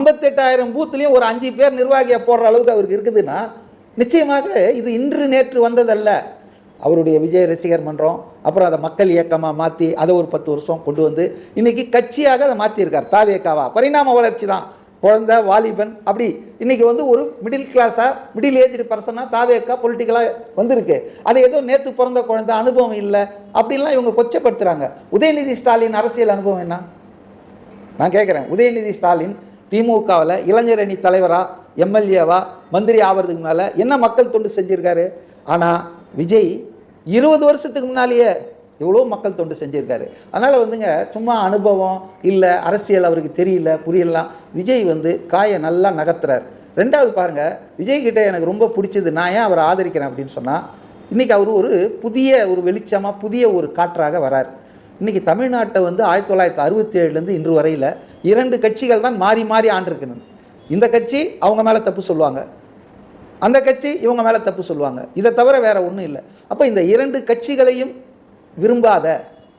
ஐம்பத்தெட்டாயிரம் பூத்துலேயும் ஒரு அஞ்சு பேர் நிர்வாகியாக போடுற அளவுக்கு அவருக்கு இருக்குதுன்னா நிச்சயமாக இது இன்று நேற்று வந்ததல்ல. அவருடைய விஜய் ரசிகர் மன்றம் அப்புறம் அதை மக்கள் இயக்கமாக மாற்றி அதை ஒரு பத்து வருஷம் கொண்டு வந்து இன்றைக்கி கட்சியாக அதை மாற்றியிருக்கார் தாவேக்காவா பரிணாம வளர்ச்சி தான். குழந்த வாலிபன் அப்படி. இன்றைக்கி வந்து ஒரு மிடில் கிளாஸாக மிடில் ஏஜ்டு பர்சனாக தாவேக்கா பொலிட்டிக்கலாக வந்திருக்கு. அது ஏதோ நேற்று பிறந்த குழந்தை அனுபவம் இல்லை. அப்படின்லாம் இவங்க கொச்சப்படுத்துகிறாங்க உதயநிதி ஸ்டாலின் அரசியல் அனுபவம் என்ன? நான் கேட்குறேன் உதயநிதி ஸ்டாலின் திமுகவில் இளைஞர் அணி தலைவராக எம்எல்ஏவா மந்திரி ஆவறதுக்கு முன்னால் என்ன மக்கள் தொண்டு செஞ்சுருக்காரு? ஆனால் விஜய் இருபது வருஷத்துக்கு முன்னாலேயே எவ்வளோ மக்கள் தொண்டு செஞ்சுருக்காரு. அதனால் வந்துங்க சும்மா அனுபவம் இல்லை அரசியல் அவருக்கு தெரியல புரியலாம் விஜய் வந்து காயை நல்லா நகர்த்துறார். ரெண்டாவது பாருங்கள் விஜய்கிட்ட எனக்கு ரொம்ப பிடிச்சது நான் ஏன் அவரை ஆதரிக்கிறேன் அப்படின்னு சொன்னால் இன்னைக்கு அவர் ஒரு புதிய ஒரு வெளிச்சமாக புதிய ஒரு காற்றாக வரார். இன்றைக்கி தமிழ்நாட்டை வந்து ஆயிரத்தி தொள்ளாயிரத்தி அறுபத்தி ஏழுலேருந்து இன்று வரையில் இரண்டு கட்சிகள் தான் மாறி மாறி ஆண்டிருக்கணும். இந்த கட்சி அவங்க மேலே தப்பு சொல்லுவாங்க. அந்த கட்சி இவங்க மேலே தப்பு சொல்லுவாங்க. இதை தவிர வேறு ஒன்றும் இல்லை. அப்போ இந்த இரண்டு கட்சிகளையும் விரும்பாத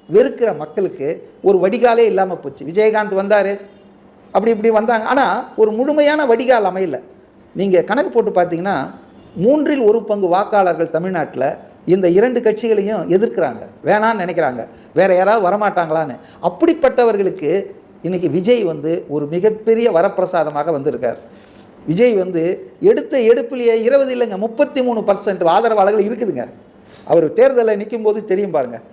வெறுக்கிற மக்களுக்கு ஒரு வடிகாலே இல்லாமல் போச்சு. விஜயகாந்த் வந்தார். அப்படி இப்படி வந்தாங்க. ஆனால் ஒரு முழுமையான வடிகால் அமையல. நீங்கள் கணக்கு போட்டு பார்த்தீங்கன்னா மூன்றில் ஒரு பங்கு வாக்காளர்கள் தமிழ்நாட்டில் இந்த இரண்டு கட்சிகளையும் எதிர்க்கிறாங்க. வேணான்னு நினைக்கிறாங்க. வேற யாராவது வரமாட்டாங்களான்னு. அப்படிப்பட்டவர்களுக்கு இன்னைக்கு விஜய் வந்து ஒரு மிகப்பெரிய வரப்பிரசாதமாக வந்திருக்கார். விஜய் வந்து எடுத்த எடுப்பிலேயே இருபது இல்லைங்க முப்பத்தி மூணு பர்சன்ட் ஆதரவாளர்கள் இருக்குதுங்க. அவர் தேர்தலில் நிற்கும் போது தெரியும் பாருங்கள்